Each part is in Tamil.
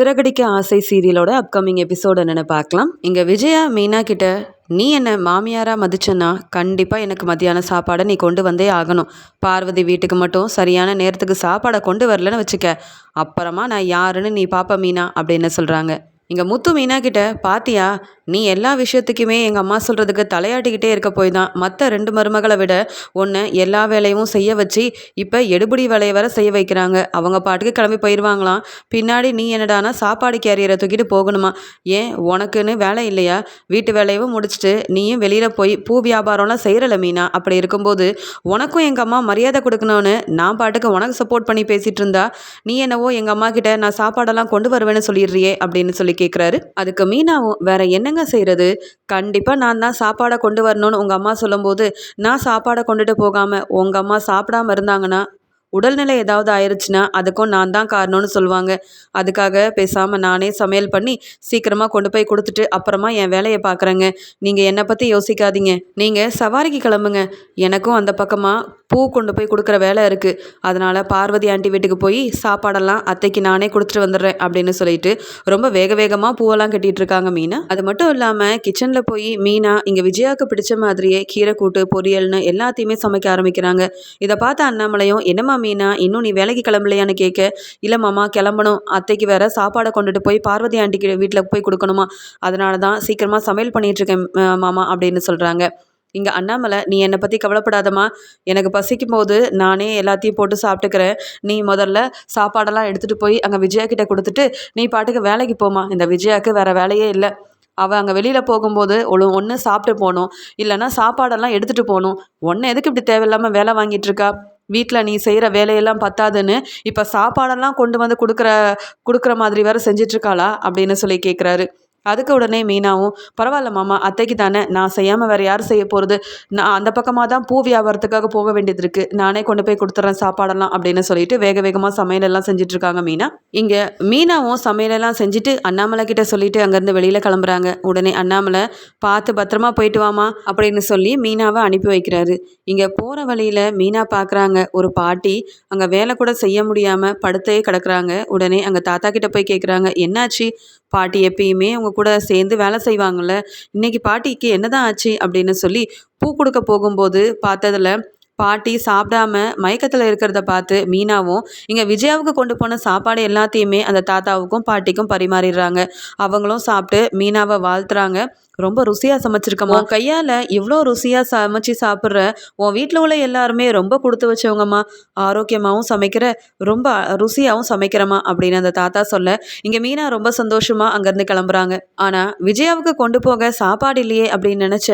சிறகடிக்க ஆசை சீரியலோட அப்கமிங் எபிசோட் என்னென்னு பார்க்கலாம். இங்கே விஜயா மீனா கிட்ட நீ என்ன மாமியாராக மதிச்சேன்னா கண்டிப்பாக எனக்கு மதியான சாப்பாடை நீ கொண்டு வந்தே ஆகணும். பார்வதி வீட்டுக்கு மட்டும் சரியான நேரத்துக்கு சாப்பாடை கொண்டு வரலன்னு வச்சுக்க. அப்புறமா நான் யாருன்னு நீ பாப்ப மீனா அப்படின்னு சொல்கிறாங்க இங்கே முத்து மீனா கிட்ட பாத்தியா நீ எல்லா விஷயத்துக்குமே எங்கள் அம்மா சொல்கிறதுக்கு தலையாட்டிக்கிட்டே இருக்க போய் தான். மற்ற ரெண்டு மருமகளை விட ஒன்று எல்லா வேலையும் செய்ய வச்சு இப்போ எடுபடி வேலையை வர செய்ய வைக்கிறாங்க. அவங்க பாட்டுக்கு கிளம்பி போயிடுவாங்களாம் பின்னாடி நீ என்னடானா சாப்பாடு கேரியரை தூக்கிட்டு போகணுமா? ஏன் உனக்குன்னு வேலை இல்லையா? வீட்டு வேலையும் முடிச்சுட்டு நீயும் வெளியில் போய் பூ வியாபாரம்லாம் செய்கிறல மீனா? அப்படி இருக்கும்போது உனக்கும் எங்கள் அம்மா மரியாதை கொடுக்கணும்னு நான் பாட்டுக்கு உனக்கு சப்போர்ட் பண்ணி பேசிகிட்டு இருந்தா நீ என்னவோ எங்கள் அம்மா கிட்ட நான் சாப்பாடெல்லாம் கொண்டு வருவேன்னு சொல்லிடுறியே அப்படின்னு சொல்லி கேட்குறாரு அதுக்கு மீனாவும் வேற என்னங்க செய்கிறது கண்டிப்பாக நான் தான் சாப்பாடை கொண்டு வரணும்னு உங்கள் அம்மா சொல்லும்போது நான் சாப்பாடை கொண்டுட்டு போகாமல் உங்கள் அம்மா சாப்பிடாம இருந்தாங்கன்னா உடல்நிலை ஏதாவது ஆயிடுச்சுன்னா அதுக்கும் நான் தான் காரணம்னு சொல்லுவாங்க. அதுக்காக பேசாமல் நானே சமையல் பண்ணி சீக்கிரமாக கொண்டு போய் கொடுத்துட்டு அப்புறமா என் வேலையை பார்க்குறேங்க நீங்கள் என்னை பற்றி யோசிக்காதீங்க. நீங்கள் சவாரிக்கு கிளம்புங்க. எனக்கும் அந்த பக்கமாக பூ கொண்டு போய் கொடுக்குற வேலை இருக்குது அதனால் பார்வதி ஆண்டி வீட்டுக்கு போய் சாப்பாடெல்லாம் அத்தைக்கு நானே கொடுத்துட்டு வந்துடுறேன் அப்படின்னு சொல்லிட்டு ரொம்ப வேக வேகமாக பூவெல்லாம் கட்டிகிட்டு இருக்காங்க மீனா. அது மட்டும் இல்லாமல் கிச்சனில் போய் மீனா இங்கே விஜயாவுக்கு பிடிச்ச மாதிரியே கீரை கூட்டு பொரியல்னு எல்லாத்தையுமே சமைக்க ஆரம்பிக்கிறாங்க. இதை பார்த்த அண்ணாமலையும் என்னம்மா மீனா இன்னும் நீ வேலைக்கு கிளம்பலையான்னு கேட்க இல்லை மாமா கிளம்பணும். அத்தைக்கு வேற சாப்பாடை கொண்டுட்டு போய் பார்வதி ஆண்டிக்கு வீட்டில் போய் கொடுக்கணுமா? அதனால தான் சீக்கிரமாக சமையல் பண்ணிகிட்ருக்கேன் மாமா அப்படின்னு சொல்கிறாங்க இங்கே அண்ணாமலை நீ என்னை பற்றி கவலைப்படாதம்மா. எனக்கு பசிக்கும் போது நானே எல்லாத்தையும் போட்டு சாப்பிட்டுக்கிறேன். நீ முதல்ல சாப்பாடெல்லாம் எடுத்துகிட்டு போய் அங்கே விஜயா கிட்ட கொடுத்துட்டு நீ பாட்டுக்கு வேலைக்கு போமா இந்த விஜயாவுக்கு வேறு வேலையே இல்லை. அவள் அங்கே வெளியில் போகும்போது ஒழு ஒன்று சாப்பிட்டு போகணும் இல்லைன்னா சாப்பாடெல்லாம் எடுத்துகிட்டு போகணும் ஒன்று எதுக்கு இப்படி தேவையில்லாமல் வேலை வாங்கிட்டு இருக்கா? வீட்டில் நீ செய்கிற வேலையெல்லாம் பத்தாதுன்னு இப்போ சாப்பாடெல்லாம் கொண்டு வந்து கொடுக்குற கொடுக்குற மாதிரி வேறு செஞ்சிட்ருக்காளா அப்படின்னு சொல்லி கேட்குறாரு அதுக்கு உடனே மீனாவும் பரவாயில்ல மாமா அத்தைக்கு தானே நான் செய்யாமல் வேறு யார் செய்ய போகிறது நான் அந்த பக்கமாக தான் பூ வியாபாரத்துக்காக போக வேண்டியது இருக்குது நானே கொண்டு போய் கொடுத்துட்றேன் சாப்பாடெல்லாம் அப்படின்னு சொல்லிட்டு வேக வேகமாக சமையலெல்லாம் செஞ்சிட்ருக்காங்க மீனா. இங்கே மீனாவும் சமையலெல்லாம் செஞ்சுட்டு அண்ணாமலை கிட்ட சொல்லிட்டு அங்கேருந்து வெளியில் கிளம்புறாங்க. உடனே அண்ணாமலை பார்த்து பத்திரமா போயிட்டு வாமா அப்படின்னு சொல்லி மீனாவை அனுப்பி வைக்கிறாரு. இங்கே போகிற வழியில் மீனா பார்க்குறாங்க ஒரு பாட்டி அங்கே வேலை கூட செய்ய முடியாமல் படுத்தே கிடக்குறாங்க. உடனே அங்கே தாத்தா கிட்ட போய் கேட்குறாங்க என்னாச்சு? பாட்டி எப்பயுமே அவங்க கூட சேர்ந்து வேலை செய்வாங்கள்ல இன்றைக்கி பாட்டிக்கு என்னதான் ஆச்சு அப்படின்னு சொல்லி பூ கொடுக்க போகும்போது பார்த்ததில் பாட்டி சாப்பிடாம மயக்கத்தில் இருக்கிறத பார்த்து மீனாவும் இங்கே விஜயாவுக்கு கொண்டு போன சாப்பாடு எல்லாத்தையுமே அந்த தாத்தாவுக்கும் பாட்டிக்கும் பரிமாறிடுறாங்க. அவங்களும் சாப்பிட்டு மீனாவை வாழ்த்துறாங்க. ரொம்ப ருசியாக சமைச்சிருக்கம்மா. கையால் இவ்வளோ ருசியாக சமைச்சு சாப்பிட்ற உன் வீட்டில் உள்ள எல்லாருமே ரொம்ப கொடுத்து வச்சவங்கம்மா. ஆரோக்கியமாகவும் சமைக்கிற ரொம்ப ருசியாகவும் சமைக்கிறம்மா அப்படின்னு அந்த தாத்தா சொல்ல. இங்கே மீனா ரொம்ப சந்தோஷமாக அங்கேருந்து கிளம்புறாங்க. ஆனால் விஜயாவுக்கு கொண்டு போக சாப்பாடு இல்லையே அப்படின்னு நினச்ச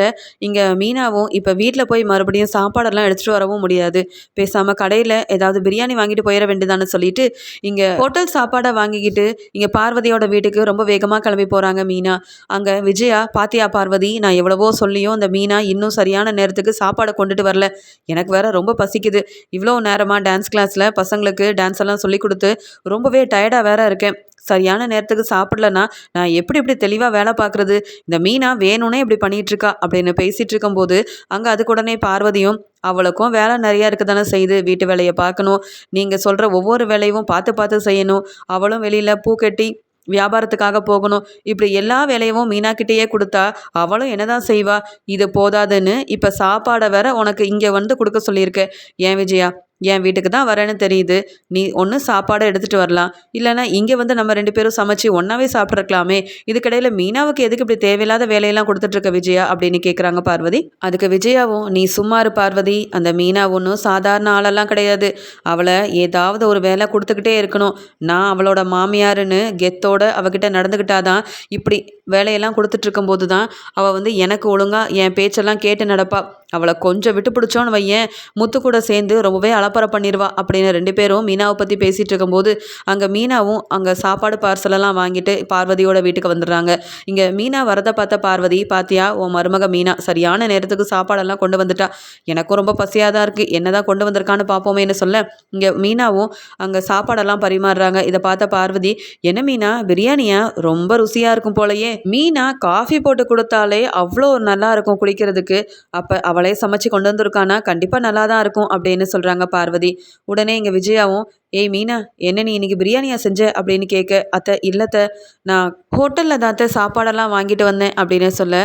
இங்கே மீனாவும் இப்போ வீட்டில் போய் மறுபடியும் சாப்பாடெல்லாம் எடுத்துகிட்டு வரவும் முடியாது. பேசாமல் கடையில் ஏதாவது பிரியாணி வாங்கிட்டு போயிட வேண்டியதானு சொல்லிட்டு இங்கே ஹோட்டல் சாப்பாடை வாங்கிக்கிட்டு இங்கே பார்வதியோட வீட்டுக்கு ரொம்ப வேகமாக கிளம்பி போகிறாங்க மீனா. அங்கே விஜயா பாத்தி பார்த்தியா பார்வதி நான் எவ்வளவோ சொல்லியும் அந்த மீனா இன்னும் சரியான நேரத்துக்கு சாப்பாடை கொண்டுட்டு வரல. எனக்கு வேற ரொம்ப பசிக்குது. இவ்வளோ நேரமாக டான்ஸ் கிளாஸில் பசங்களுக்கு டான்ஸ் எல்லாம் சொல்லி கொடுத்து ரொம்பவே டயர்டாக வேற இருக்கேன். சரியான நேரத்துக்கு சாப்பிடலன்னா நான் எப்படி இப்படி தெளிவாக வேலை பார்க்குறது? இந்த மீனா வேணும்னே இப்படி பண்ணிகிட்ருக்கா அப்படின்னு பேசிகிட்டு இருக்கும்போது அங்கே அதுக்கு உடனே பார்வதியும் அவளுக்கும் வேலை நிறையா இருக்க தானே செய்யுது. வீட்டு வேலையை பார்க்கணும். நீங்கள் சொல்கிற ஒவ்வொரு வேலையும் பார்த்து பார்த்து செய்யணும். அவளும் வெளியில் பூ கட்டி வியாபாரத்துக்காக போகணும். இப்படி எல்லா வேலையும் மீனாக்கிட்டேயே கொடுத்தா அவளும் என்னதான் செய்வா? இது போதாதுன்னு இப்போ சாப்பாடை வேற உனக்கு இங்கே வந்து கொடுக்க சொல்லியிருக்கேன். ஏன் விஜயா? என் வீட்டுக்கு தான் வரேன்னு தெரியுது. நீ ஒன்று சாப்பாடை எடுத்துகிட்டு வரலாம். இல்லைனா இங்கே வந்து நம்ம ரெண்டு பேரும் சமைச்சு ஒன்றாவே சாப்பிட்ருக்கலாமே இதுக்கிடையில் மீனாவுக்கு எதுக்கு இப்படி தேவையில்லாத வேலையெல்லாம் கொடுத்துட்ருக்க விஜயா அப்படின்னு கேட்குறாங்க பார்வதி. அதுக்கு விஜயாவும் நீ சும்மாரு பார்வதி. அந்த மீனா ஒன்றும் சாதாரண ஆளெல்லாம் கிடையாது. அவளை ஏதாவது ஒரு வேலை கொடுத்துக்கிட்டே இருக்கணும். நான் அவளோட மாமியாருன்னு கெத்தோட அவகிட்ட நடந்துக்கிட்டாதான் இப்படி வேலையெல்லாம் கொடுத்துட்ருக்கும் போது தான் அவள் வந்து எனக்கு ஒழுங்காக என் பேச்செல்லாம் கேட்டு நடப்பா. அவளை கொஞ்சம் விட்டு பிடிச்சோன்னு வையன். முத்து கூட சேர்ந்து ரொம்பவே அலப்பறை பண்ணிடுவா அப்படின்னு ரெண்டு பேரும் மீனாவை பற்றி பேசிகிட்டு இருக்கும்போது அங்கே மீனாவும் அங்கே சாப்பாடு பார்சலெல்லாம் வாங்கிட்டு பார்வதியோட வீட்டுக்கு வந்துடுறாங்க. இங்கே மீனா வரதை பார்த்த பார்வதி பாத்தியா உன் மருமக மீனா சரியான நேரத்துக்கு சாப்பாடெல்லாம் கொண்டு வந்துட்டா. எனக்கும் ரொம்ப பசியாக தான் இருக்குது என்ன தான் கொண்டு வந்திருக்கான்னு பார்ப்போமேன்னு சொல்ல. இங்கே மீனாவும் அங்கே சாப்பாடெல்லாம் பரிமாறுறாங்க. இதை பார்த்த பார்வதி என்ன மீனா பிரியாணியா? ரொம்ப ருசியாக இருக்கும் போலயே. மீனா காஃபி போட்டு கொடுத்தாலே அவ்வளோ நல்லா இருக்கும் குளிக்கிறதுக்கு. அப்போ அவளே சமைச்சு கொண்டு வந்திருக்கானா? கண்டிப்பாக நல்லா தான் இருக்கும் அப்படின்னு சொல்கிறாங்க பார்வதி. உடனே இங்கே விஜயாவும் ஏய் மீனா என்ன நீ இன்றைக்கி பிரியாணியா செஞ்ச அப்படின்னு கேட்க அத்தை இல்லைத்த நான் ஹோட்டலில் தாத்த சாப்பாடெல்லாம் வாங்கிட்டு வந்தேன் அப்படின்னு சொல்ல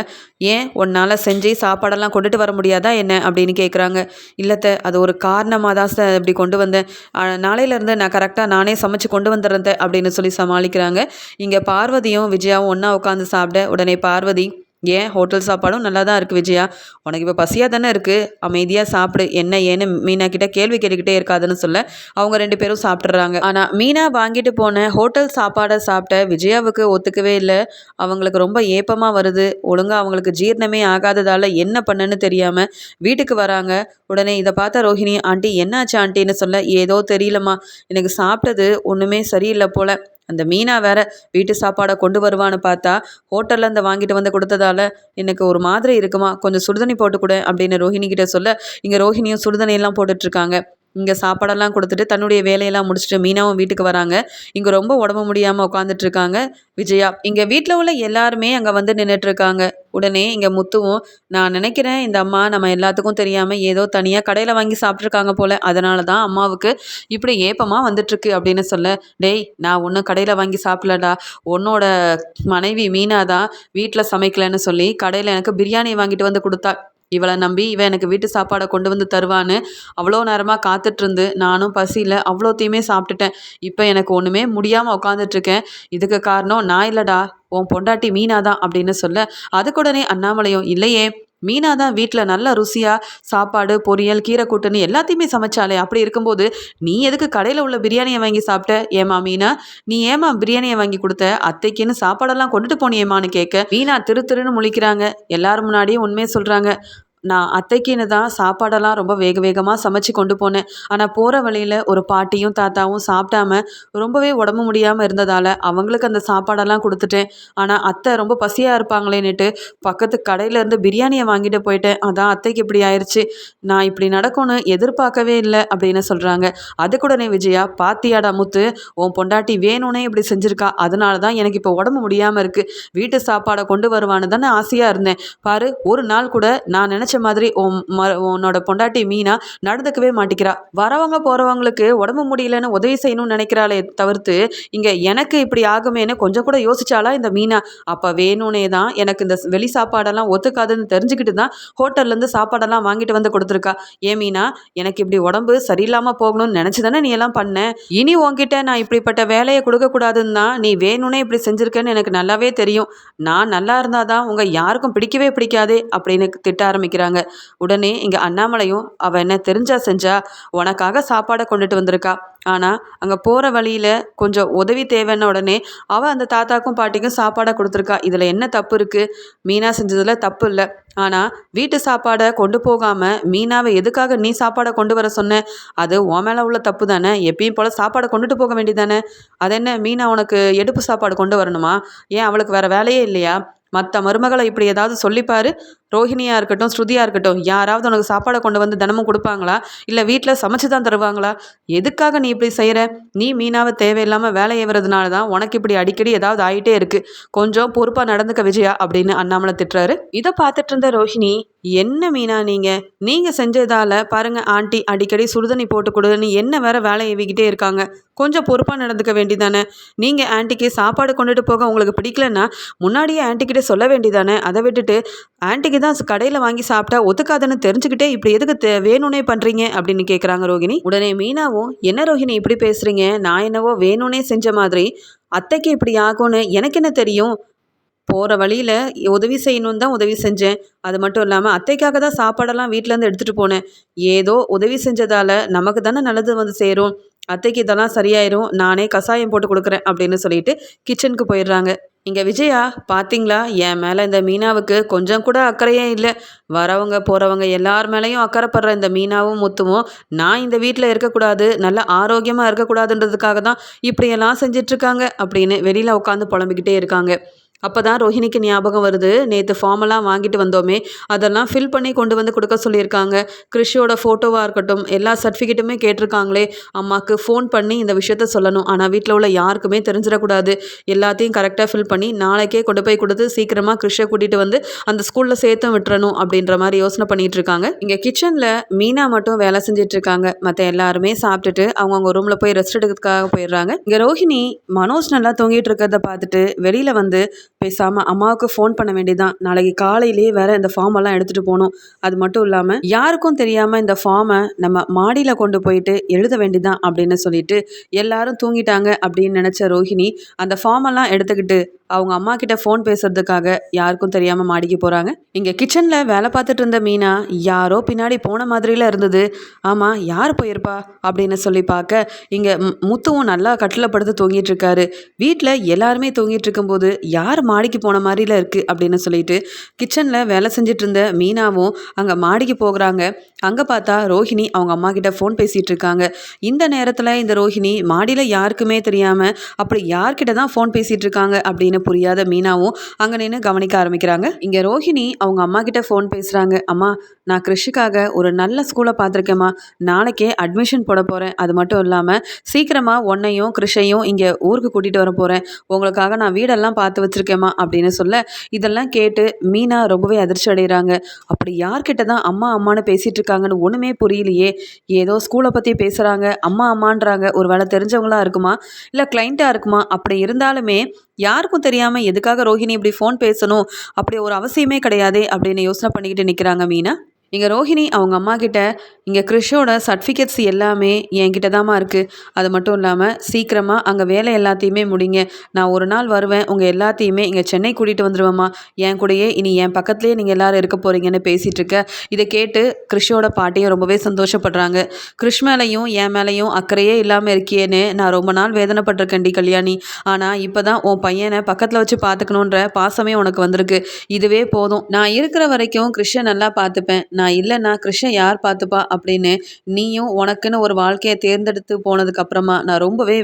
ஏன் உன்னால் செஞ்சு சாப்பாடெல்லாம் கொண்டுட்டு வர முடியாதா என்ன அப்படின்னு கேட்குறாங்க இல்லைத்த அது ஒரு காரணமாக தான் சார் இப்படி கொண்டு வந்தேன். நாளையிலேருந்து நான் கரெக்டாக நானே சமைச்சு கொண்டு வந்துடுறேன் அப்படின்னு சொல்லி சமாளிக்கிறாங்க. இங்கே பார்வதியும் விஜயாவும் ஒன்றா உட்காந்து சாப்பிட உடனே பார்வதி ஏன் ஹோட்டல் சாப்பாடும் நல்லா தான் இருக்குது விஜயா? உனக்கு இப்போ பசியாக தானே இருக்குது அமைதியாக சாப்பிடு. என்ன ஏன்னு மீனா கிட்ட கேள்வி கேட்டுக்கிட்டே இருக்காதுன்னு சொல்ல அவங்க ரெண்டு பேரும் சாப்பிட்றாங்க ஆனால் மீனா வாங்கிட்டு போன ஹோட்டல் சாப்பாடை சாப்பிட்ட விஜயாவுக்கு ஒத்துக்கவே இல்லை. அவங்களுக்கு ரொம்ப ஏப்பமாக வருது. ஒழுங்காக அவங்களுக்கு ஜீரணமே ஆகாததால் என்ன பண்ணுன்னு தெரியாமல் வீட்டுக்கு வராங்க. உடனே இதை பார்த்த ரோஹிணி ஆண்டி என்னாச்சு ஆண்டின்னு சொல்ல ஏதோ தெரியலம்மா. எனக்கு சாப்பிட்டது ஒன்றுமே சரியில்லை போல். அந்த மீனா வேற வீட்டு சாப்பாடை கொண்டு வருவான்னு பார்த்தா ஹோட்டல்ல இருந்து வாங்கிட்டு வந்து கொடுத்ததால எனக்கு ஒரு மாதிரி இருக்குமா கொஞ்சம் சுடுதண்ணி போட்டு கொடு அப்படின்னு ரோஹிணி கிட்ட சொல்ல இங்கே ரோஹிணியும் சுடுதண்ணி எல்லாம் போட்டுட்டு இருக்காங்க. இங்கே சாப்பாடெல்லாம் கொடுத்துட்டு தன்னுடைய வேலையெல்லாம் முடிச்சுட்டு மீனாவும் வீட்டுக்கு வராங்க. இங்கே ரொம்ப உடம்பு முடியாமல் உட்காந்துட்டு இருக்காங்க. விஜயா இங்கே வீட்டில் உள்ள எல்லாருமே அங்கே வந்து நின்றுட்டுருக்காங்க உடனே இங்கே முத்துவும் நான் நினைக்கிறேன் இந்த அம்மா நம்ம எல்லாத்துக்கும் தெரியாமல் ஏதோ தனியாக கடையில் வாங்கி சாப்பிட்ருக்காங்க போல். அதனால தான் அம்மாவுக்கு இப்படி ஏப்பமாக வந்துட்டுருக்கு அப்படின்னு சொல்ல டேய் நான் ஒன்றும் கடையில் வாங்கி சாப்பிடலடா. உன்னோட மனைவி மீனா தான் வீட்டில் சமைக்கலன்னு சொல்லி கடையில் எனக்கு பிரியாணி வாங்கிட்டு வந்து கொடுத்தா. இவளை நம்பி இவன் எனக்கு வீட்டு சாப்பாடை கொண்டு வந்து தருவான்னு அவ்வளோ நேரமாக காத்துட்ருந்து நானும் பசியில் அவ்வளோத்தையுமே சாப்பிட்டுட்டேன். இப்போ எனக்கு ஒன்றுமே முடியாமல் உட்காந்துட்ருக்கேன் இதுக்கு காரணம் நான் இல்லைடா உன் பொண்டாட்டி மீனா தான் அப்படின்னு சொல்ல அதுக்குடனே அண்ணாமலையும் இல்லையே மீனா தான் வீட்டில் நல்ல ருசியாக சாப்பாடு பொரியல் கீரை கூட்டுன்னு எல்லாத்தையுமே சமைச்சாலே அப்படி இருக்கும்போது நீ எதுக்கு கடையில் உள்ள பிரியாணியை வாங்கி சாப்பிட்ட? ஏமா மீனா நீ ஏமா பிரியாணியை வாங்கி கொடுத்த? அத்தைக்குன்னு சாப்பாடெல்லாம் கொண்டுட்டு போனியேம்மான்னு கேட்க மீனா திரு திருன்னு முழிக்கிறாங்க. எல்லாரும் முன்னாடியும் உண்மையை சொல்கிறாங்க நான் அத்தைக்குன்னு தான் சாப்பாடெல்லாம் ரொம்ப வேக வேகமாக சமைச்சு கொண்டு போனேன். ஆனால் போகிற வழியில் ஒரு பாட்டியும் தாத்தாவும் சாப்பிடாம ரொம்பவே உடம்பு முடியாமல் இருந்ததால் அவங்களுக்கு அந்த சாப்பாடெல்லாம் கொடுத்துட்டேன். ஆனால் அத்தை ரொம்ப பசியாக இருப்பாங்களேன்னுட்டு பக்கத்து கடையிலேருந்து பிரியாணியை வாங்கிட்டு போயிட்டேன். அதான் அத்தைக்கு இப்படி ஆயிடுச்சு நான் இப்படி நடக்கும்னு எதிர்பார்க்கவே இல்லை அப்படின்னு சொல்கிறாங்க அதுக்குடனே விஜயா பாத்தியாடா முத்து உன் பொண்டாட்டி வேணும்னே இப்படி செஞ்சுருக்கா. அதனால தான் எனக்கு இப்போ உடம்பு முடியாமல் இருக்குது வீட்டு சாப்பாடை கொண்டு வருவான்னு தானே ஆசையாக இருந்தேன். பாரு ஒரு நாள் கூட நான் நினச்ச மாதிரி ம உன்னோட பொண்டாட்டி மீனா நடந்துக்கவே மாட்டிக்கிறா. வரவங்க போகிறவங்களுக்கு உடம்பு முடியலன்னு உதவி செய்யணும்னு நினைக்கிறாளே தவிர்த்து இங்கே எனக்கு இப்படி ஆகுமேன்னு கொஞ்சம் கூட யோசிச்சாலா இந்த மீனா? அப்போ வேணும்னே தான் எனக்கு இந்த வெளி சாப்பாடெல்லாம் ஒத்துக்காதுன்னு தெரிஞ்சுக்கிட்டு தான் ஹோட்டல்லேருந்து சாப்பாடெல்லாம் வாங்கிட்டு வந்து கொடுத்துருக்கா. ஏன் மீனா எனக்கு இப்படி உடம்பு சரியில்லாமல் போகணும்னு நினச்சி தானே நீ எல்லாம் பண்ண? இனி உன்கிட்ட நான் இப்படிப்பட்ட வேலையை கொடுக்கக்கூடாதுன்னு தான் நீ வேணும்னே இப்படி செஞ்சுருக்கேன்னு எனக்கு நல்லாவே தெரியும். நான் நல்லா இருந்தால் தான் உங்கள் யாருக்கும் பிடிக்கவே பிடிக்காதே அப்படின்னு திட்ட ஆரம்பிக்கிறாங்க உடனே இங்கே அண்ணாமலையும் அவள் என்ன தெரிஞ்சா செஞ்சா உனக்காக சாப்பாடை கொண்டுட்டு வந்திருக்கா. ஆனால் அங்கே போகிற வழியில் கொஞ்சம் உதவி தேவைன்ன உடனே அவள் அந்த தாத்தாக்கும் பாட்டிக்கும் சாப்பாடை கொடுத்துருக்கா. இதில் என்ன தப்பு இருக்குது மீனா செஞ்சதில் தப்பு இல்லை. ஆனால் வீட்டு சாப்பாடை கொண்டு போகாமல் மீனாவை எதுக்காக நீ சாப்பாடை கொண்டு வர சொன்ன? அது உன் மேலே உள்ள தப்பு தானே. எப்பயும் போல் சாப்பாடை கொண்டுட்டு போக வேண்டியதானே அது என்ன மீனா உனக்கு எடுப்பு சாப்பாடு கொண்டு வரணுமா? ஏன் அவளுக்கு வேறு வேலையே இல்லையா? மற்ற மருமகளை இப்படி ஏதாவது சொல்லிப்பாரு? ரோஹிணியாக இருக்கட்டும் ஸ்ருதியாக இருக்கட்டும் யாராவது உனக்கு சாப்பாடை கொண்டு வந்து தினமும் கொடுப்பாங்களா? இல்லை வீட்டில் சமைச்சு தான் தருவாங்களா? எதுக்காக நீ இப்படி செய்கிற நீ மீனாவை தேவையில்லாமல் வேலை ஏவுறதுனால தான் உனக்கு இப்படி அடிக்கடி ஏதாவது ஆகிட்டே இருக்குது கொஞ்சம் பொறுப்பாக நடந்துக்க விஜயா அப்படின்னு அண்ணாமலை திட்டுறாரு. இதை பார்த்துட்டு இருந்த ரோஹிணி என்ன மீனா நீங்கள் நீங்கள் செஞ்சதால் பாருங்கள் ஆண்டி அடிக்கடி சுடுதண்ணி போட்டு கொடுன்னு என்ன வேற வேலை ஏவிக்கிட்டே இருக்காங்க. கொஞ்சம் பொறுப்பாக நடந்துக்க வேண்டிதானே? நீங்கள் ஆண்டிக்கு சாப்பாடு கொண்டுட்டு போக உங்களுக்கு பிடிக்கலன்னா முன்னாடியே ஆண்டிக்கிட்ட சொல்ல வேண்டிதானே? அதை விட்டுட்டு ஆண்டிக்கு தான் கடையில் வாங்கி சாப்பிட்டா ஒத்துக்காதுன்னு தெரிஞ்சுக்கிட்டே இப்படி எதுக்கு வேணும்னே பண்ணுறீங்க அப்படின்னு கேட்குறாங்க ரோகிணி. உடனே மீனாவும் என்ன ரோஹிணி இப்படி பேசுகிறீங்க நான் என்னவோ வேணும்னே செஞ்ச மாதிரி. அத்தைக்கு இப்படி ஆகும்னு எனக்கு என்ன தெரியும்? போகிற வழியில் உதவி செய்யணும் தான் உதவி செஞ்சேன். அது மட்டும் இல்லாமல் அத்தைக்காக தான் சாப்பாடெல்லாம் வீட்டிலேருந்து எடுத்துகிட்டு போனேன். ஏதோ உதவி செஞ்சதால் நமக்கு தானே நல்லது வந்து சேரும். அத்தைக்கு இதெல்லாம் சரியாயிரும். நானே கஷாயம் போட்டு கொடுக்குறேன் அப்படின்னு சொல்லிட்டு கிச்சனுக்கு போயிடுறாங்க. இங்கே விஜயா பார்த்தீங்களா என் மேலே இந்த மீனாவுக்கு கொஞ்சம் கூட அக்கறையே இல்லை. வரவங்க போகிறவங்க எல்லார் மேலேயும் அக்கறைப்படுற இந்த மீனாவும் முத்துவும் நான் இந்த வீட்டில் இருக்கக்கூடாது நல்ல ஆரோக்கியமாக இருக்கக்கூடாதுன்றதுக்காக தான் இப்படியெல்லாம் செஞ்சிட்ருக்காங்க அப்படின்னு வெளியில் உட்காந்து புலம்பிக்கிட்டே இருக்காங்க. அப்போ தான் ரோஹிணிக்கு ஞாபகம் வருது. நேற்று ஃபார்மெல்லாம் வாங்கிட்டு வந்தோமே அதெல்லாம் ஃபில் பண்ணி கொண்டு வந்து கொடுக்க சொல்லியிருக்காங்க. கிறிஷியோட ஃபோட்டோவாக இருக்கட்டும் எல்லா சர்டிஃபிகேட்டுமே கேட்டிருக்காங்களே. அம்மாவுக்கு ஃபோன் பண்ணி இந்த விஷயத்த சொல்லணும். ஆனால் வீட்டில் உள்ள யாருக்குமே தெரிஞ்சிடக்கூடாது. எல்லாத்தையும் கரெக்டாக ஃபில் பண்ணி நாளைக்கே கொண்டு போய் கொடுத்து சீக்கிரமாக கிறிஷை கூட்டிகிட்டு வந்து அந்த ஸ்கூலில் சேர்த்தும் விட்டுறணும் அப்படின்ற மாதிரி யோசனை பண்ணிட்டு இருக்காங்க. இங்கே கிச்சனில் மீனா மட்டும் வேலை செஞ்சுட்டு இருக்காங்க. மற்ற எல்லாருமே சாப்பிட்டுட்டு அவங்கவுங்க ரூமில் போய் ரெஸ்ட் எடுக்கிறதுக்காக போயிடுறாங்க. இங்கே ரோஹிணி மனோஜ் நல்லா தூங்கிட்டு இருக்கிறத பார்த்துட்டு வெளியில் வந்து பேசாமல் அம்மாவுக்கு ஃபோன் பண்ண வேண்டியதான் நாளைக்கு காலையிலேயே வேற இந்த ஃபார்ம் எல்லாம் எடுத்துகிட்டு போகணும். அது மட்டும் இல்லாமல் யாருக்கும் தெரியாமல் இந்த ஃபார்மை நம்ம மாடியில் கொண்டு போயிட்டு எழுத வேண்டியதான் அப்படின்னு சொல்லிட்டு எல்லாரும் தூங்கிட்டாங்க அப்படின்னு நினச்ச ரோஹிணி அந்த ஃபார்ம் எல்லாம் எடுத்துக்கிட்டு அவங்க அம்மா கிட்ட ஃபோன் பேசுறதுக்காக யாருக்கும் தெரியாமல் மாடிக்கு போகிறாங்க இங்கே கிச்சனில் வேலை பார்த்துட்டு இருந்த மீனா யாரோ பின்னாடி போன மாதிரில இருந்தது. ஆமாம் யார் போயிருப்பா? அப்படின்னு சொல்லி பார்க்க இங்கே முத்துவும் நல்லா கட்டில் படுத்து தூங்கிட்டு இருக்காரு. வீட்டில் எல்லாருமே தூங்கிட்டு இருக்கும்போது யார் மாடிக்கு போன மாதிரில இருக்குது அப்படின்னு சொல்லிட்டு கிச்சனில் வேலை செஞ்சுட்டு இருந்த மீனாவும் அங்கே மாடிக்கு போகிறாங்க. அங்கே பார்த்தா ரோஹிணி அவங்க அம்மா கிட்ட ஃபோன் பேசிகிட்டு இருக்காங்க. இந்த நேரத்தில் இந்த ரோஹிணி மாடியில் யாருக்குமே தெரியாமல் அப்படி யார்கிட்ட தான் ஃபோன் பேசிகிட்டு இருக்காங்க அப்படின்னு புரியாத மீனாவும் அங்கே நின்று கவனிக்க ஆரம்பிக்கிறாங்க. இங்கே ரோஹிணி அவங்க அம்மா கிட்ட ஃபோன் பேசுகிறாங்க அம்மா நான் கிருஷிக்காக ஒரு நல்ல ஸ்கூலை பார்த்துருக்கேம்மா. நாளைக்கே அட்மிஷன் போட போகிறேன் அது மட்டும் இல்லாமல் சீக்கிரமாக ஒன்னையும் கிருஷையும் இங்கே ஊருக்கு கூட்டிகிட்டு வர போகிறேன் உங்களுக்காக நான் வீடெல்லாம் பார்த்து வச்சுருக்கேம்மா அப்படின்னு சொல்ல இதெல்லாம் கேட்டு மீனா ரொம்பவே அதிர்ச்சி அடைகிறாங்க. அப்படி யார்கிட்ட தான் அம்மா அம்மானு பேசிகிட்டு இருக்காங்கன்னு ஒன்றுமே புரியலையே. ஏதோ ஸ்கூலை பற்றி பேசுகிறாங்க அம்மா அம்மான்றாங்க. ஒரு வேலை தெரிஞ்சவங்களா இருக்குமா? இல்லை கிளைண்ட்டாக இருக்குமா? அப்படி இருந்தாலுமே யாருக்கும் தெரியாமல் எதுக்காக ரோஹிணி இப்படி ஃபோன் பேசணும்? அப்படி ஒரு அவசியமே கிடையாது அப்படின்னு யோசனை பண்ணிக்கிட்டு நிற்கிறாங்க மீனா. இங்கே ரோஹிணி அவங்க அம்மா கிட்ட இங்கே கிறிஷோட சர்டிஃபிகேட்ஸ் எல்லாமே என்கிட்ட தாம்மா இருக்குது அது மட்டும் இல்லாமல் சீக்கிரமாக அங்கே வேலை எல்லாத்தையுமே முடிங்க. நான் ஒரு நாள் வருவேன் உங்கள் எல்லாத்தையுமே இங்கே சென்னை கூட்டிகிட்டு வந்துடுவேம்மா என் கூடயே இனி என் பக்கத்துலேயே நீங்கள் எல்லோரும் இருக்க போகிறீங்கன்னு பேசிகிட்டு இருக்க. இதை கேட்டு கிறிஷோட பாட்டியும் ரொம்பவே சந்தோஷப்படுறாங்க. கிறிஷ் மேலேயும் என் மேலேயும் அக்கறையே இல்லாமல் இருக்கியேன்னு நான் ரொம்ப நாள் வேதனைப்பட்டிருக்கேன்டி கல்யாணி. ஆனால் இப்போ தான் உன் பையனை பக்கத்தில் வச்சு பார்த்துக்கணுன்ற பாசமே உனக்கு வந்திருக்கு. இதுவே போதும். நான் இருக்கிற வரைக்கும் கிறிஷை நல்லா பார்த்துப்பேன் நான் இல்லைண்ணா கிருஷ்ணன் யார் பார்த்துப்பா அப்படின்னு நீயும் உனக்குன்னு ஒரு வாழ்க்கையை தேர்ந்தெடுத்து போனதுக்கப்புறமா நான் ரொம்பவே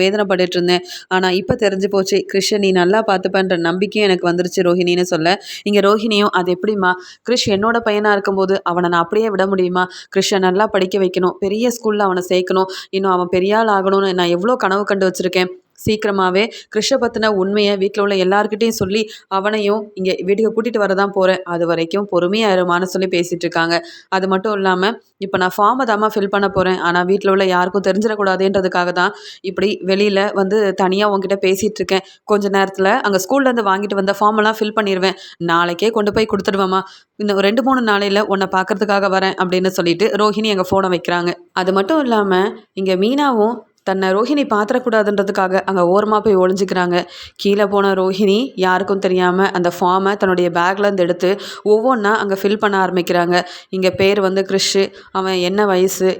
வேதனைப்பட்டு இருந்தேன். ஆனால் இப்போ தெரிஞ்சு போச்சு கிருஷ்ண நீ நல்லா பார்த்துப்பன்ற நம்பிக்கையும் எனக்கு வந்துருச்சு ரோஹிணின்னு சொல்ல. இங்கே ரோஹிணியும் அது எப்படிம்மா கிருஷ் என்னோட பையனாக இருக்கும்போது அவனை நான் அப்படியே விட முடியுமா? கிருஷ்ணன் நல்லா படிக்க வைக்கணும் பெரிய ஸ்கூலில் அவனை சேர்க்கணும் இன்னும் அவன் பெரியாள் ஆகணும்னு நான் எவ்வளோ கனவு கண்டு வச்சுருக்கேன். சீக்கிரமாகவே கிருஷ்ண பற்றின உண்மையை வீட்டில் உள்ள எல்லாருக்கிட்டையும் சொல்லி அவனையும் இங்கே வீட்டுக்கு கூட்டிகிட்டு வர தான் போகிறேன் அது வரைக்கும் பொறுமையாக சொல்லி பேசிகிட்டு இருக்காங்க. அது மட்டும் இல்லாமல் இப்போ நான் ஃபார்மை தாம்மா ஃபில் பண்ண போகிறேன் ஆனால் வீட்டில் உள்ள யாருக்கும் தெரிஞ்சிடக்கூடாதுன்றதுக்காக தான் இப்படி வெளியில் வந்து தனியாக உங்ககிட்ட பேசிகிட்டு இருக்கேன். கொஞ்ச நேரத்தில் அங்கே ஸ்கூல்லேருந்து வாங்கிட்டு வந்த ஃபார்மெல்லாம் ஃபில் பண்ணிடுவேன் நாளைக்கே கொண்டு போய் கொடுத்துடுவேம்மா. இன்னும் ரெண்டு மூணு நாளையில் உன்னை பார்க்கறதுக்காக வரேன் அப்படின்னு சொல்லிட்டு ரோஹிணி எங்கள் ஃபோனை வைக்கிறாங்க. அது மட்டும் இல்லாமல் இங்கே மீனாவும் தன்னை ரோஹிணி பாத்திரக்கூடாதுன்றதுக்காக அங்கே ஓரமாக போய் ஒளிஞ்சிக்கிறாங்க. கீழே போன ரோஹிணி யாருக்கும் தெரியாமல் அந்த ஃபார்மை தன்னுடைய பேக்லேருந்து எடுத்து ஒவ்வொன்றா அங்கே ஃபில் பண்ண ஆரம்பிக்கிறாங்க. இங்கே பேர் வந்து கிறிஷு அவன் என்ன வயசு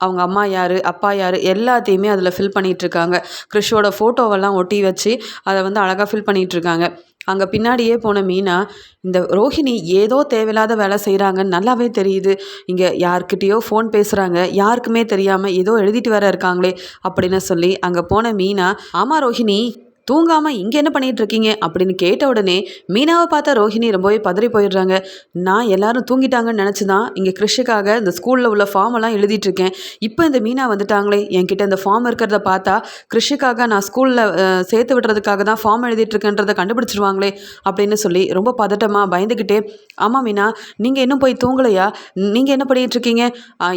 அவங்க அம்மா யார் அப்பா யார் எல்லாத்தையுமே அதில் ஃபில் பண்ணிகிட்ருக்காங்க கிறிஷோட ஃபோட்டோவெல்லாம் ஒட்டி வச்சு அதை வந்து அழகாக ஃபில் பண்ணிகிட்ருக்காங்க அங்கே பின்னாடியே போன மீனா இந்த ரோஹிணி ஏதோ தேவையில்லாத வேலை செய்கிறாங்கன்னு நல்லாவே தெரியுது. இங்கே யார்கிட்டேயோ ஃபோன் பேசுகிறாங்க யாருக்குமே தெரியாமல் ஏதோ எழுதிட்டு வேற இருக்காங்களே அப்படின்னு சொல்லி அங்கே போன மீனா ஆமாம் ரோஹிணி தூங்காமல் இங்கே என்ன பண்ணிகிட்டு இருக்கீங்க அப்படின்னு கேட்ட உடனே மீனாவை பார்த்தா ரோஹிணி ரொம்பவே பதறி போயிடுறாங்க. நான் எல்லாரும் தூங்கிட்டாங்கன்னு நினச்சி தான் இங்கே கிருஷிக்காக இந்த ஸ்கூலில் உள்ள ஃபார்ம் எல்லாம் எழுதிட்டுருக்கேன். இப்போ இந்த மீனா வந்துட்டாங்களே என்கிட்ட இந்த ஃபார்ம் இருக்கிறத பார்த்தா கிருஷிக்காக நான் ஸ்கூலில் சேர்த்து விடுறதுக்காக தான் ஃபார்ம் எழுதிட்டுருக்கேன்றதை கண்டுபிடிச்சிருவாங்களே அப்படின்னு சொல்லி ரொம்ப பதட்டமாக பயந்துக்கிட்டே ஆமாம் மீனா நீங்கள் இன்னும் போய் தூங்கலையா? நீங்கள் என்ன பண்ணிகிட்டு இருக்கீங்க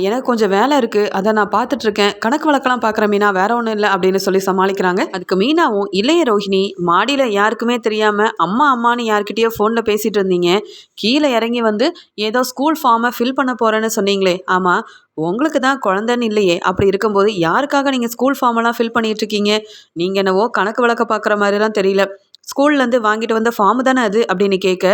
எனக்கு கொஞ்சம் வேலை இருக்குது அதை நான் பார்த்துட்ருக்கேன் கணக்கு வழக்கெல்லாம் பார்க்குறேன் மீனா வேற ஒன்றும் இல்லை அப்படின்னு சொல்லி சமாளிக்கிறாங்க. அதுக்கு மீனாவும் இல்லை இல்லையே ரோஹிணி மாடியில் யாருக்குமே தெரியாமல் அம்மா அம்மானு யார்கிட்டயோ ஃபோனில் பேசிகிட்டு இருந்தீங்க. கீழே இறங்கி வந்து ஏதோ ஸ்கூல் ஃபார்மை ஃபில் பண்ண போகிறேன்னு சொன்னீங்களே. ஆமாம் உங்களுக்கு தான் குழந்தைன்னு இல்லையே. அப்படி இருக்கும்போது யாருக்காக நீங்கள் ஸ்கூல் ஃபார்மெல்லாம் ஃபில் பண்ணிகிட்ருக்கீங்க நீங்கள் என்னவோ கணக்கு வழக்க பார்க்குற மாதிரிலாம் தெரியல. ஸ்கூல்லேருந்து வாங்கிட்டு வந்த ஃபார்ம் தானே அது? அப்படின்னு கேட்க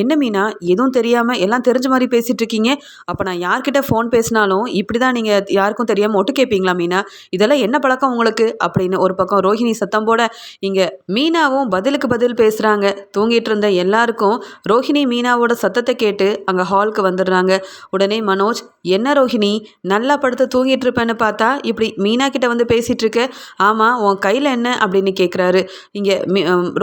என்ன மீனா எதுவும் தெரியாமல் எல்லாம் தெரிஞ்ச மாதிரி பேசிகிட்டு இருக்கீங்க? அப்போ நான் யார்கிட்ட ஃபோன் பேசினாலும் இப்படி தான் நீங்கள் யாருக்கும் தெரியாமல் ஒட்டு கேட்பீங்களா மீனா? இதெல்லாம் என்ன பழக்கம் உங்களுக்கு? அப்படின்னு ஒரு பக்கம் ரோஹிணி சத்தம் போட இங்கே மீனாவும் பதிலுக்கு பதில் பேசுகிறாங்க தூங்கிட்டு இருந்த எல்லாருக்கும் ரோஹிணி மீனாவோட சத்தத்தை கேட்டு அங்கே ஹாலுக்கு வந்துடுறாங்க. உடனே மனோஜ் என்ன ரோஹிணி நல்லா படுத்து தூங்கிட்டு இருப்பேன்னு பார்த்தா இப்படி மீனா கிட்ட வந்து பேசிகிட்டு இருக்க? ஆமாம் உன் கையில் என்ன? அப்படின்னு கேட்குறாரு இங்கே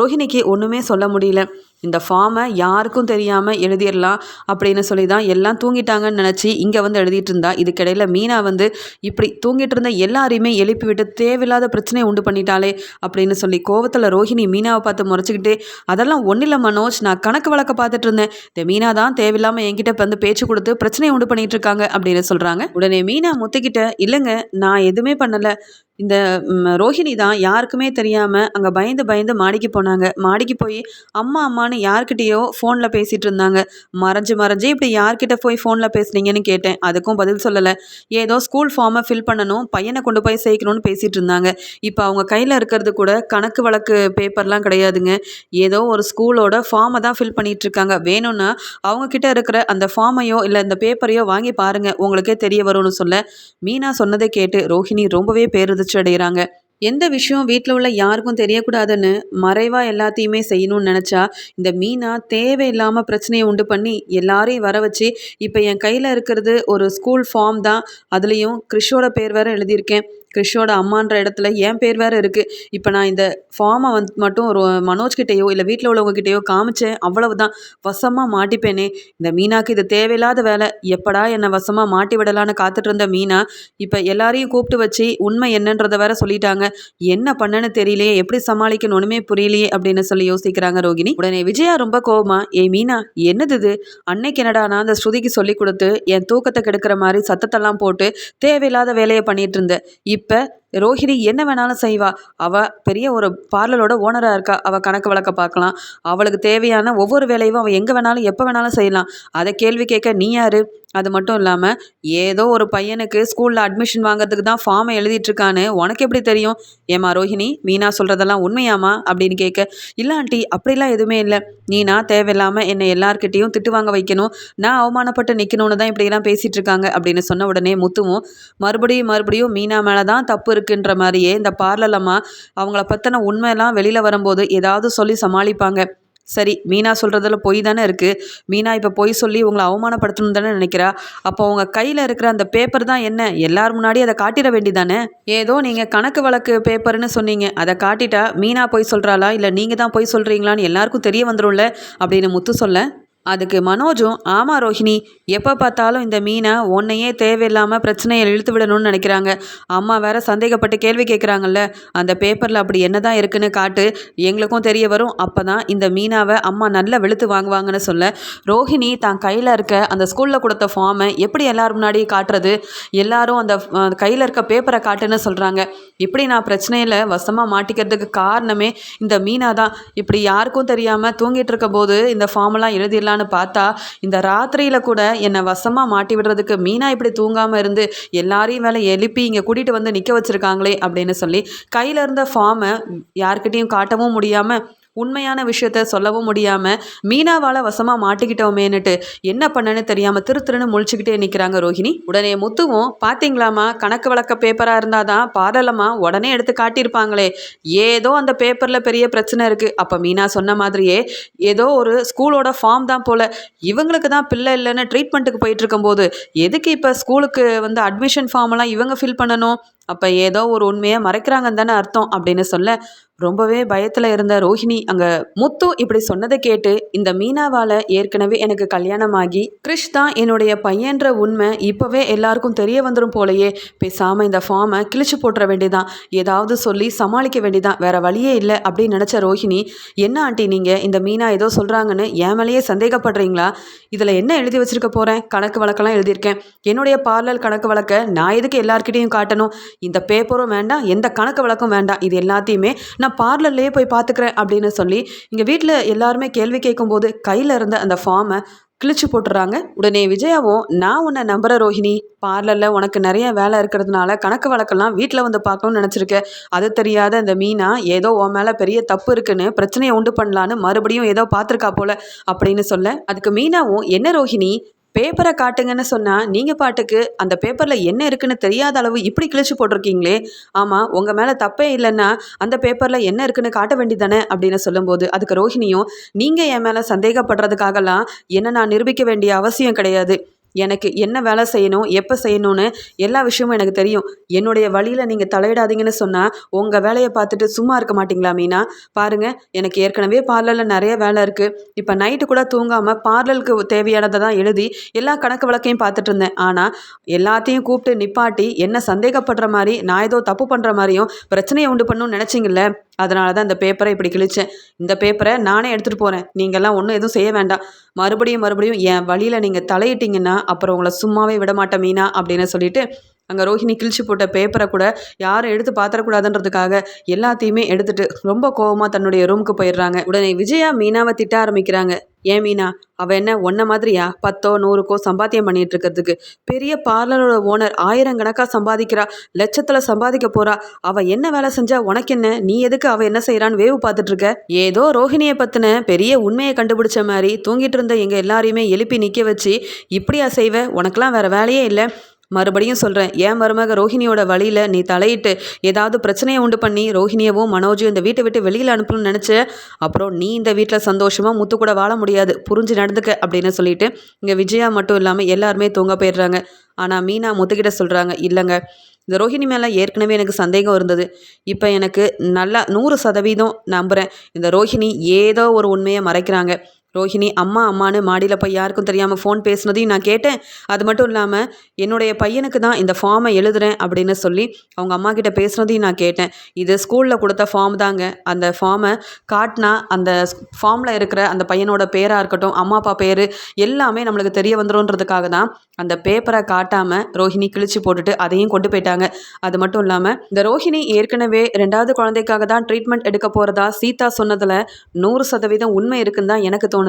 ரோஹிணிக்கு ஒன்றுமே சொல்ல முடியல. இந்த ஃபார்மை யாருக்கும் தெரியாமல் எழுதிடலாம் அப்படின்னு சொல்லி தான் எல்லாம் தூங்கிட்டாங்கன்னு நினச்சி இங்கே வந்து எழுதிட்டு இருந்தா. இதுக்கிடையில் மீனா வந்து இப்படி தூங்கிட்டு இருந்த எல்லாரையுமே எழுப்பி விட்டு தேவையில்லாத பிரச்சனையை உண்டு பண்ணிட்டாளே அப்படின்னு சொல்லி கோவத்தில் ரோஹிணி மீனாவை பார்த்து முறைச்சிக்கிட்டு அதெல்லாம் ஒன்றும் இல்லை மனோஜ் நான் கணக்கு வழக்க பார்த்துட்டு இருந்தேன். இந்த மீனா தான் தேவையில்லாமல் என்கிட்ட இப்போ வந்து பேச்சு கொடுத்து பிரச்சனையை உண்டு பண்ணிட்டு இருக்காங்க அப்படின்னு சொல்கிறாங்க உடனே மீனா முத்துக்கிட்ட இல்லைங்க நான் எதுவுமே பண்ணலை. இந்த ரோஹிணி தான் யாருக்குமே தெரியாமல் அங்கே பயந்து பயந்து மாடிக்கு போனாங்க. மாடிக்கு போய் அம்மா அம்மான்னு யார்கிட்டயோ ஃபோனில் பேசிகிட்டு இருந்தாங்க. மறைஞ்சு மறைஞ்சு இப்படி யார்கிட்ட போய் ஃபோனில் பேசுனீங்கன்னு கேட்டேன். அதுக்கும் பதில் சொல்லலை. ஏதோ ஸ்கூல் ஃபார்மை ஃபில் பண்ணணும் பையனை கொண்டு போய் சேர்க்கணும்னு பேசிகிட்டு இருந்தாங்க. இப்போ அவங்க கையில் இருக்கிறது கூட கணக்கு வழக்கு பேப்பர்லாம் கிடையாதுங்க. ஏதோ ஒரு ஸ்கூலோட ஃபார்மை தான் ஃபில் பண்ணிகிட்டு இருக்காங்க. வேணும்னா அவங்கக்கிட்ட இருக்கிற அந்த ஃபார்மையோ இல்லை இந்த பேப்பரையோ வாங்கி பாருங்கள் உங்களுக்கே தெரிய வரும்னு சொல்ல மீனா சொன்னதை கேட்டு ரோஹிணி ரொம்பவே பேருது அதிர்ச்சி அடைகிறாங்க எந்த விஷயம் வீட்டில் உள்ள யாருக்கும் தெரியக்கூடாதுன்னு மறைவாக எல்லாத்தையுமே செய்யணும்னு நினச்சா இந்த மீனா தேவையில்லாமல் பிரச்சனையை உண்டு பண்ணி எல்லாரையும் வர வச்சு இப்போ என் கையில் இருக்கிறது ஒரு ஸ்கூல் ஃபார்ம் தான். அதுலேயும் கிறிஷோட பேர் வேற எழுதியிருக்கேன். கிறிஷோட அம்மான்ற இடத்துல என் பேர் வேறு இருக்குது இப்போ நான் இந்த ஃபார்மை வந்து மட்டும் ஒரு மனோஜ்கிட்டேயோ இல்லை வீட்டில் உள்ளவங்ககிட்டயோ காமிச்சேன். அவ்வளவுதான். வசமாக மாட்டிப்பேனே. இந்த மீனாக்கு இது தேவையில்லாத வேலை. எப்படா என்னை வசமாக மாட்டி விடலான்னு காத்துட்டு இருந்த மீனா இப்போ எல்லாரையும் கூப்பிட்டு வச்சு உண்மை என்னன்றதை வேற சொல்லிட்டாங்க. என்ன பண்ணன்னு தெரியலையே. எப்படி சமாளிக்கணும் ஒன்றுமே புரியலையே அப்படின்னு சொல்லி யோசிக்கிறாங்க ரோகிணி. உடனே விஜயா ரொம்ப கோபமா ஏ மீனா என்னது இது? அன்னைக்கு என்னடா நான் அந்த ஸ்ருதிக்கு சொல்லி கொடுத்து என் தூக்கத்தை கெடுக்கிற மாதிரி சத்தத்தெல்லாம் போட்டு தேவையில்லாத வேலையை பண்ணிட்டு இருந்தேன். இப்போ இப்போ ரோஹிணி என்ன வேணாலும் செய்வா. அவ பெரிய ஒரு பார்லரோட ஓனராக இருக்கா. அவள் கணக்கு வழக்க பார்க்கலாம். அவளுக்கு தேவையான ஒவ்வொரு வேலையும் அவள் எங்கே வேணாலும் எப்போ வேணாலும் செய்யலாம். அதை கேள்வி கேட்க நீ யாரு? அது மட்டும் இல்லாமல் ஏதோ ஒரு பையனுக்கு ஸ்கூலில் அட்மிஷன் வாங்குறதுக்கு தான் ஃபார்மை எழுதிட்டு இருக்கான்னு உனக்கு எப்படி தெரியும்? ஏமா ரோஹிணி மீனா சொல்கிறதெல்லாம் உண்மையாமா அப்படின்னு கேட்க இல்லை ஆண்டி அப்படிலாம் எதுவுமே இல்லை. நீனா தேவையில்லாமல் என்னை எல்லார்கிட்டேயும் திட்டு வாங்க வைக்கணும். நான் அவமானப்பட்டு நிற்கணும்னு தான் இப்படிலாம் பேசிகிட்டு இருக்காங்க. அப்படின்னு சொன்ன உடனே முத்துவும் மறுபடியும் மறுபடியும் மீனா மேலே தான் தப்பு இருக்குன்ற மாதிரியே இந்த பார்லலம்மா அவங்கள பற்றின உண்மையெல்லாம் வெளியில் வரும்போது ஏதாவது சொல்லி சமாளிப்பாங்க. சரி மீனா சொல்கிறதுல பொய் தானே இருக்குது மீனா இப்போ பொய் சொல்லி உங்களை அவமானப்படுத்தணும் தானே நினைக்கிறா. அப்போ உங்கள் கையில் இருக்கிற அந்த பேப்பர் தான் என்ன? எல்லார் முன்னாடி அதை காட்டிட வேண்டிதானே ஏதோ நீங்கள் கணக்கு வழக்கு பேப்பர்னு சொன்னீங்க. அதை காட்டிட்டா மீனா பொய் சொல்கிறாளா இல்லை நீங்கள் தான் பொய் சொல்கிறீங்களான்னு எல்லாருக்கும் தெரிய வந்துடும்ல அப்படின்னு முத்து சொல்ல. அதுக்கு மனோஜும் ஆமாம் ரோஹிணி எப்போ பார்த்தாலும் இந்த மீனை உன்னையே தேவையில்லாமல் பிரச்சனையை இழுத்து விடணும்னு நினைக்கிறாங்க. அம்மா வேற சந்தேகப்பட்டு கேள்வி கேட்குறாங்கல்ல அந்த பேப்பரில் அப்படி என்ன தான் இருக்குன்னு காட்டு எங்களுக்கும் தெரிய வரும். அப்போ தான் இந்த மீனாவை அம்மா நல்லா வெளுத்து வாங்குவாங்கன்னு சொல்ல ரோஹிணி தான் கையில் இருக்க அந்த ஸ்கூலில் கொடுத்த ஃபார்மை எப்படி எல்லார் முன்னாடி காட்டுறது? எல்லாரும் அந்த கையில் இருக்க பேப்பரை காட்டுன்னு சொல்கிறாங்க இப்படி நான் பிரச்சனையில் வசமாக மாட்டிக்கிறதுக்கு காரணமே இந்த மீனா தான் இப்படி யாருக்கும் தெரியாமல் தூங்கிட்டு இருக்க போது இந்த ஃபார்மெல்லாம் எழுதிடலாம் எழுதிடலான்னு பார்த்தா இந்த ராத்திரியில் கூட என்னை வசமாக மாட்டி விடுறதுக்கு மீனா இப்படி தூங்காமல் இருந்து எல்லாரையும் வேலை எழுப்பி இங்கே கூட்டிகிட்டு வந்து நிற்க வச்சுருக்காங்களே அப்படின்னு சொல்லி கையில் இருந்த ஃபார்மை யார்கிட்டேயும் காட்டவும் முடியாமல் உண்மையான விஷயத்த சொல்லவும் முடியாமல் மீனாவால் வசமாக மாட்டிக்கிட்டோமேனுட்டு என்ன பண்ணன்னு தெரியாமல் திரு திருன்னு முழிச்சுக்கிட்டே நிற்கிறாங்க ரோஹிணி. உடனே முத்துவும் பார்த்தீங்களாமா கணக்கு வழக்க பேப்பராக இருந்தால் தான் பாடலமா உடனே எடுத்து காட்டியிருப்பாங்களே. ஏதோ அந்த பேப்பரில் பெரிய பிரச்சனை இருக்குது அப்போ மீனா சொன்ன மாதிரியே ஏதோ ஒரு ஸ்கூலோட ஃபார்ம் தான் போல். இவங்களுக்கு தான் பிள்ளை இல்லைன்னு ட்ரீட்மெண்ட்டுக்கு போயிட்டு இருக்கும்போது எதுக்கு இப்போ ஸ்கூலுக்கு வந்து அட்மிஷன் ஃபார்ம்லாம் இவங்க ஃபில் பண்ணணும்? அப்போ ஏதோ ஒரு உண்மையை மறைக்கிறாங்கன்னு தானே அர்த்தம் அப்படின்னு சொல்ல ரொம்பவே பயத்தில் இருந்த ரோஹிணி அங்கே முத்து இப்படி சொன்னதை கேட்டு இந்த மீனாவால் ஏற்கனவே எனக்கு கல்யாணமாகி கிறிஷ் தான் என்னுடைய பையன்ற உண்மை இப்போவே எல்லாருக்கும் தெரிய வந்துடும் போலயே பேசாமல் இந்த ஃபார்மை கிழிச்சு போட்டுற வேண்டியதான் ஏதாவது சொல்லி சமாளிக்க வேண்டியதான் வேற வழியே இல்லை அப்படின்னு நினச்ச ரோஹிணி என்ன ஆண்டி நீங்கள் இந்த மீனா ஏதோ சொல்கிறாங்கன்னு என் மேலேயே சந்தேகப்படுறீங்களா? இதில் என்ன எழுதி வச்சிருக்க போகிறேன் கணக்கு வழக்கெல்லாம் எழுதியிருக்கேன். என்னுடைய பார்லர் கணக்கு வழக்க நான் எதுக்கு எல்லார்கிட்டேயும் காட்டணும்? இந்த பேப்பரும் வேண்டாம் எந்த கணக்கு வழக்கம் வேண்டாம் இது எல்லாத்தையுமே நான் பார்லர்லேயே போய் பார்த்துக்கிறேன் அப்படின்னு சொல்லி இங்கே வீட்டில் எல்லாருமே கேள்வி கேட்கும்போது கையில் இருந்த அந்த ஃபார்மை கிழிச்சு போட்டுறாங்க உடனே விஜயாவும் நான் உன்னை நம்புற ரோஹிணி பார்லரில் உனக்கு நிறைய வேலை இருக்கிறதுனால கணக்கு வழக்கெல்லாம் வீட்டில் வந்து பார்க்கணும்னு நினச்சிருக்க. அது தெரியாத இந்த மீனா ஏதோ உன் மேலே பெரிய தப்பு இருக்குன்னு பிரச்சனையை உண்டு பண்ணலான்னு மறுபடியும் ஏதோ பார்த்துருக்கா போல அப்படின்னு சொல்ல. அதுக்கு மீனாவும் என்ன ரோஹிணி பேப்பரை காட்டுங்கன்னு சொன்னால் நீங்கள் பாட்டுக்கு அந்த பேப்பரில் என்ன இருக்குன்னு தெரியாத அளவு இப்படி கிழிச்சு போட்டிருக்கீங்களே? ஆமாம் உங்கள் மேலே தப்பே இல்லைன்னா அந்த பேப்பரில் என்ன இருக்குன்னு காட்ட வேண்டிதானே அப்படின்னு சொல்லும்போது அதுக்கு ரோஹிணியும் நீங்கள் என் மேலே சந்தேகப்படுறதுக்காகலாம் என்ன நான் நிரூபிக்க வேண்டிய அவசியம் கிடையாது. எனக்கு என்ன வேலை செய்யணும் எப்போ செய்யணும்னு எல்லா விஷயமும் எனக்கு தெரியும். என்னுடைய வழியில் நீங்கள் தலையிடாதீங்கன்னு சொன்னால் உங்கள் வேலையை பார்த்துட்டு சும்மா இருக்க மாட்டீங்களா மீனா? பாருங்கள் எனக்கு ஏற்கனவே பார்லரில் நிறைய வேலை இருக்குது இப்போ நைட்டு கூட தூங்காமல் பார்லருக்கு தேவையானதை தான் எழுதி எல்லா கணக்கு வழக்கையும் பார்த்துட்டு இருந்தேன். ஆனால் எல்லாத்தையும் கூப்பிட்டு நிப்பாட்டி என்ன சந்தேகப்படுற மாதிரி நான் ஏதோ தப்பு பண்ணுற மாதிரியும் பிரச்சனையை உண்டு பண்ணணும்னு நினச்சிங்கல்ல? அதனால தான் இந்த பேப்பரை இப்படி கிழிச்சேன். இந்த பேப்பரை நானே எடுத்துகிட்டு போகிறேன் நீங்கள்லாம் ஒன்றும் எதுவும் செய்ய வேண்டாம். மறுபடியும் மறுபடியும் என் வழியில் நீங்கள் தலையிட்டிங்கன்னா அப்புறம் உங்களை சும்மாவே விட மாட்டேன் மீனா அப்படின்னு சொல்லிட்டு அங்கே ரோஹிணி கிழிச்சு போட்ட பேப்பரை கூட யாரும் எடுத்து பார்த்துடக்கூடாதுன்றதுக்காக எல்லாத்தையுமே எடுத்துட்டு ரொம்ப கோவமாக தன்னுடைய ரூமுக்கு போயிடுறாங்க. உடனே விஜயா மீனாவை திட்ட ஆரம்பிக்கிறாங்க. ஏன் மீனா அவள் என்ன ஒன்றை மாதிரியா? பத்தோ நூறுக்கோ சம்பாத்தியம் பண்ணிட்டு இருக்கிறதுக்கு. பெரிய பார்லரோட ஓனர் ஆயிரக்கணக்காக சம்பாதிக்கிறா. லட்சத்தில் சம்பாதிக்க போறா. அவள் என்ன வேலை செஞ்சா உனக்கு என்ன? நீ எதுக்கு அவள் என்ன செய்கிறான்னு வேவு பார்த்துட்டு இருக்க? ஏதோ ரோஹிணியை பற்றின பெரிய உண்மையை கண்டுபிடிச்ச மாதிரி தூங்கிட்டு இருந்த எங்கள் எல்லாரையுமே எழுப்பி நிற்க வச்சு இப்படியா செய்வ? உனக்கெல்லாம் வேற வேலையே இல்லை. மறுபடியும் சொல்கிறேன் ஏன் மருமக ரோஹிணியோட வழியில் நீ தலையிட்டு ஏதாவது பிரச்சனையை உண்டு பண்ணி ரோஹிணியவும் மனோஜும் இந்த வீட்டை விட்டு வெளியில் அனுப்பணும்னு நினச்ச? அப்புறம் நீ இந்த வீட்டில் சந்தோஷமாக முத்து கூட வாழ முடியாது புரிஞ்சு நடந்துக்க அப்படின்னு சொல்லிட்டு இங்கே விஜயா மட்டும் இல்லாமல் எல்லாருமே தூங்க போயிடுறாங்க. ஆனால் மீனா முத்துக்கிட்ட சொல்கிறாங்க இல்லைங்க இந்த ரோஹிணி மேலே ஏற்கனவே எனக்கு சந்தேகம் இருந்தது. இப்போ எனக்கு நல்லா நூறு சதவீதம் நம்புகிறேன் இந்த ரோஹிணி ஏதோ ஒரு உண்மையை மறைக்கிறாங்க. ரோஹிணி அம்மா அம்மானு மாடியில் போய் யாருக்கும் தெரியாமல் ஃபோன் பேசுனதையும் நான் கேட்டேன். அது மட்டும் இல்லாமல் என்னுடைய பையனுக்கு தான் இந்த ஃபார்மை எழுதுறேன் அப்படின்னு சொல்லி அவங்க அம்மா கிட்ட பேசுனதையும் நான் கேட்டேன். இது ஸ்கூலில் கொடுத்த ஃபார்ம் தாங்க. அந்த ஃபார்மை காட்டினா அந்த ஃபார்மில் இருக்கிற அந்த பையனோட பேராக இருக்கட்டும் அம்மா அப்பா பேர் எல்லாமே நம்மளுக்கு தெரிய வந்துடும்ன்றதுக்காக தான் அந்த பேப்பரை காட்டாமல் ரோஹிணி கிழிச்சு போட்டுட்டு அதையும் கொண்டு போயிட்டாங்க. அது மட்டும் இல்லாமல் இந்த ரோஹிணி ஏற்கனவே ரெண்டாவது குழந்தைக்காக தான் ட்ரீட்மெண்ட் எடுக்க போகிறதா சீதா சொன்னதில் நூறு சதவீதம் உண்மை இருக்குன்னு தான் எனக்கு தோணுது.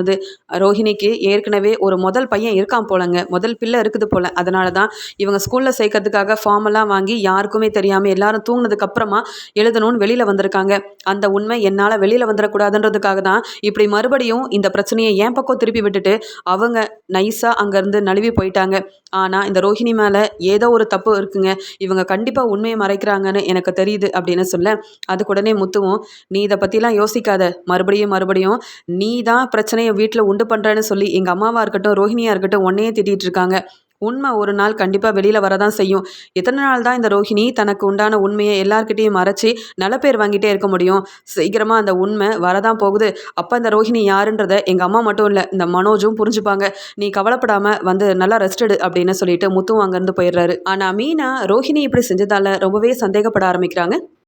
ரோஹிணிக்கு ஏற்கனவே ஒரு முதல் பையன் இருக்கான் போலங்க. முதல் பிள்ளை இருக்குது போல. அதனால தான் இவங்க ஸ்கூலில் சேர்க்கறதுக்காக ஃபார்ம் எல்லாம் வாங்கி யாருக்குமே தெரியாமல் எல்லாரும் தூங்கினதுக்கு அப்புறமா எழுதணும்னு வெளியில் வந்திருக்காங்க. அந்த உண்மை என்னால் வெளியில் வந்துடக்கூடாதுன்றதுக்காக தான் இப்படி மறுபடியும் இந்த பிரச்சனையை என் பக்கம் திருப்பி விட்டுட்டு அவங்க நைஸாக அங்கேருந்து நழுவி போயிட்டாங்க. ஆனால் இந்த ரோஹிணி மேலே ஏதோ ஒரு தப்பு இருக்குங்க. இவங்க கண்டிப்பாக உண்மையை மறைக்கிறாங்கன்னு எனக்கு தெரியுது அப்படின்னு சொல்ல அதுக்குடனே முத்துவும் நீ இதை பற்றிலாம் யோசிக்காத. மறுபடியும் மறுபடியும் நீ தான் பிரச்சனையை வீட்டில் உண்டு பண்ணுறேன்னு சொல்லி எங்கள் அம்மாவாக இருக்கட்டும் ரோஹிணியாக இருக்கட்டும் உன்னையே திட்டிகிட்டு இருக்காங்க. உண்மை ஒரு நாள் கண்டிப்பாக வெளியில் வரதான் செய்யும். எத்தனை நாள் தான் இந்த ரோஹிணி தனக்கு உண்டான உண்மையை எல்லார்கிட்டேயும் மறைச்சி நல்ல பேர் வாங்கிட்டே இருக்க முடியும். சீக்கிரமாக அந்த உண்மை வரதான் போகுது. அப்போ இந்த ரோஹிணி யாருன்றதை எங்கள் அம்மா மட்டும் இல்லை இந்த மனோஜும் புரிஞ்சுப்பாங்க. நீ கவலைப்படாமல் வந்து நல்லா ரெஸ்டடு அப்படின்னு சொல்லிட்டு முத்துவும் அங்கேருந்து போயிடுறாரு. ஆனால் மீனா ரோஹிணி இப்படி செஞ்சதால ரொம்பவே சந்தேகப்பட ஆரம்பிக்கிறாங்க.